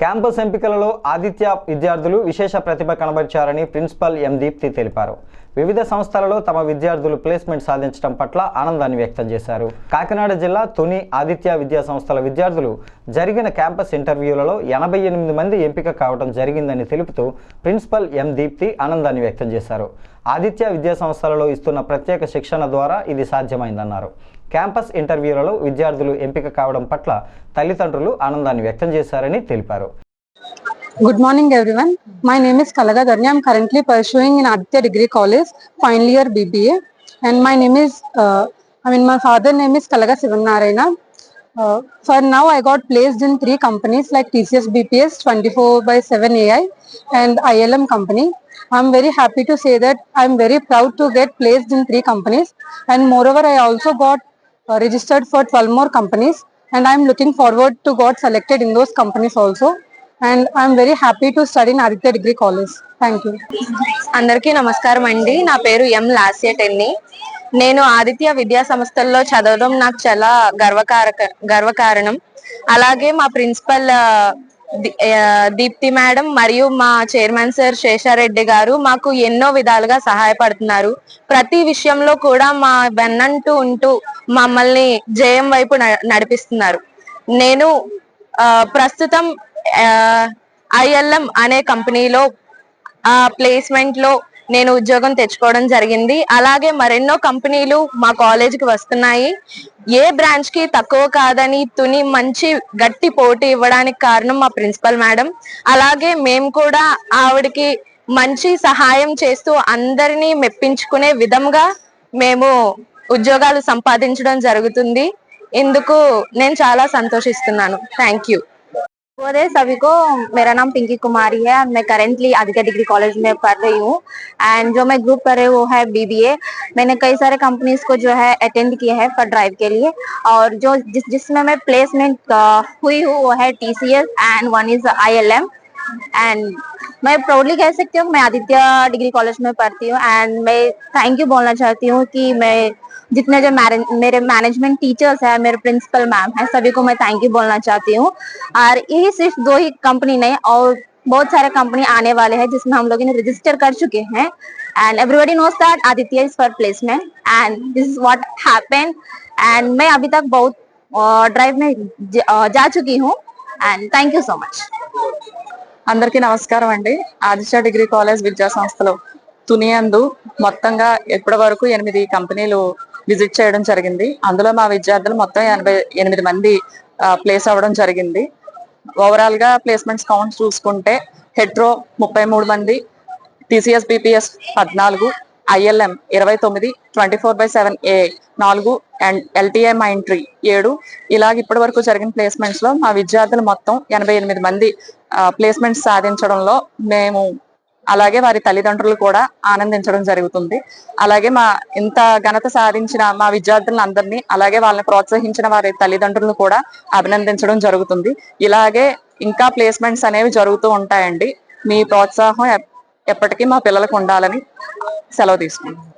Campus ఎంపికలలో Aditya విద్యార్థులు విశేష ప్రతిభ కనబరిచారని principal ఎం. దీప్తి తెలిపారు. వివిధ సంస్థలలో తమ విద్యార్థులు ప్లేస్మెంట్ సాధించడం పట్ల ఆనందాన్ని వ్యక్తం చేశారు. కాకినాడ జిల్లా తుని ఆదిత్య విద్యా సంస్థల విద్యార్థులు జరిగిన క్యాంపస్ ఇంటర్వ్యూలలో ఎనభై ఎనిమిది మంది ఎంపిక కావడం జరిగిందని తెలుపుతూ ప్రిన్సిపల్ ఎం దీప్తి ఆనందాన్ని వ్యక్తం చేశారు. ఆదిత్య విద్యా సంస్థలలో ఇస్తున్న ప్రత్యేక శిక్షణ ద్వారా ఇది సాధ్యమైందన్నారు. క్యాంపస్ ఇంటర్వ్యూలలో విద్యార్థులు ఎంపిక కావడం పట్ల తల్లిదండ్రులు ఆనందాన్ని వ్యక్తం చేశారని తెలిపారు. Good morning, everyone. My name is Kalaga Dharni. I'm currently pursuing in Aditya Degree College, final year BBA. And my name is, uh, I mean, my father name is Kalaga Sivanarayana. Uh, for now, I got placed in three companies like TCS BPS, 24 by 7 AI, and ILM company. I'm very happy to say that I'm very proud to get placed in three companies. And moreover, I also got uh, registered for 12 more companies. And I'm looking forward to got selected in those companies also. And I'm very happy to study in Aditya degree college. Thank you. అందరికీ నమస్కారం అండి. నా పేరు ఎం లాస్య టెన్ని నేను ఆదిత్య విద్యా సంస్థల్లో చదవడం నాకు చాలా గర్వకారక గర్వకారణం. అలాగే మా ప్రిన్సిపల్ దీప్తి మేడం మరియు మా చైర్మన్ సార్ శేషారెడ్డి గారు మాకు ఎన్నో విధాలుగా సహాయపడుతున్నారు. ప్రతి విషయంలో కూడా మా వెన్నంటూ ఉంటూ మమ్మల్ని జయం వైపు న- నడిపిస్తున్నారు. నేను ప్రస్తుతం ఐఎల్ఎం అనే కంపెనీలో ఆ ప్లేస్మెంట్లో నేను ఉద్యోగం తెచ్చుకోవడం జరిగింది. అలాగే మరెన్నో కంపెనీలు మా కాలేజీకి వస్తున్నాయి. ఏ బ్రాంచ్కి తక్కువ కాదని తుని మంచి గట్టి పోటీ ఇవ్వడానికి కారణం మా ప్రిన్సిపల్ మేడం. అలాగే మేము కూడా ఆవిడకి మంచి సహాయం చేస్తూ అందరినీ మెప్పించుకునే విధంగా మేము ఉద్యోగాలు సంపాదించడం జరుగుతుంది. ఇందుకు నేను చాలా సంతోషిస్తున్నాను. Thank you. सभी को, मेरा नाम पिंकी कुमारी है मैं करेंटली आदित्य डिग्री कॉलेज में पढ़ रही हूँ। एंड जो मैं ग्रुप कर रही हूँ, वो है बीबीए मैंने कई सारे कंपनीज़ को जो है अटेंड किया है फॉर ड्राइव के लिए। और जो जिस, जिसमें मैं प्लेसमेंट हुई हूँ, वो है TCS and one is ILM and मैं प्राउडली कह सकती हूँ, मैं आदित्य डिग्री कॉलेज में पढ़ती हूँ। एंड मैं थैंक यू बोलना चाहती हूँ कि मैं जितने जो मैरे- मेरे मैनेजमेंट टीचर्स हैं मेरे प्रिंसिपल मैम हैं सभी को मैं थैंक यू बोलना चाहती हूँ और यही सिर्फ दो ही कंपनी नहीं और बहुत सारे कंपनी आने वाले हैं जिसमें हम लोग रजिस्टर कर चुके हैं and everybody knows that Aditya is for placement and this is what happen and मैं अभी तक बहुत ड्राइव में ज- अ, जा चुकी हूँ and thank you so much అందరికీ నమస్కారం అండి ఆదిత్య డిగ్రీ కాలేజ్ విద్యా సంస్థలో తునియందు మొత్తంగా ఇప్పటి వరకు ఎనిమిది కంపెనీలు విజిట్ చేయడం జరిగింది. అందులో మా విద్యార్థులు మొత్తం ఎనభై ఎనిమిది మంది ప్లేస్ అవ్వడం జరిగింది. ఓవరాల్గా ప్లేస్మెంట్స్ కౌంట్ చూసుకుంటే హెట్రో ముప్పై మూడు మంది టీసీఎస్ బీపీఎస్ పద్నాలుగు ఐఎల్ఎం ఇరవై తొమ్మిది twenty four by seven A నాలుగు అండ్ ఎల్టీఏ మైంట్రీ ఏడు. ఇలాగ ఇప్పటి వరకు జరిగిన ప్లేస్మెంట్స్లో మా విద్యార్థులు మొత్తం ఎనభై ఎనిమిది మంది ప్లేస్మెంట్స్ సాధించడంలో మేము అలాగే వారి తల్లిదండ్రులు కూడా ఆనందించడం జరుగుతుంది. అలాగే మా ఇంత ఘనత సాధించిన మా విద్యార్థులందరినీ అలాగే వాళ్ళని ప్రోత్సహించిన వారి తల్లిదండ్రులను కూడా అభినందించడం జరుగుతుంది. ఇలాగే ఇంకా ప్లేస్మెంట్స్ అనేవి జరుగుతూ ఉంటాయండి. మీ ప్రోత్సాహం ఎప్- ఎప్పటికీ మా పిల్లలకు ఉండాలని సెలవు తీసుకుంటాం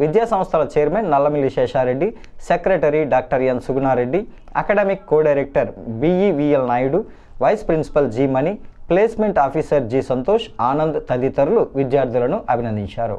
విద్యా సంస్థల chairman Nallamilli Seshareddy secretary doctor N Sugunareddy academic co director BEVL Naidu vice principal G Mani placement officer G Santosh Anand తదితరులు విద్యార్థులను అభినందించారు.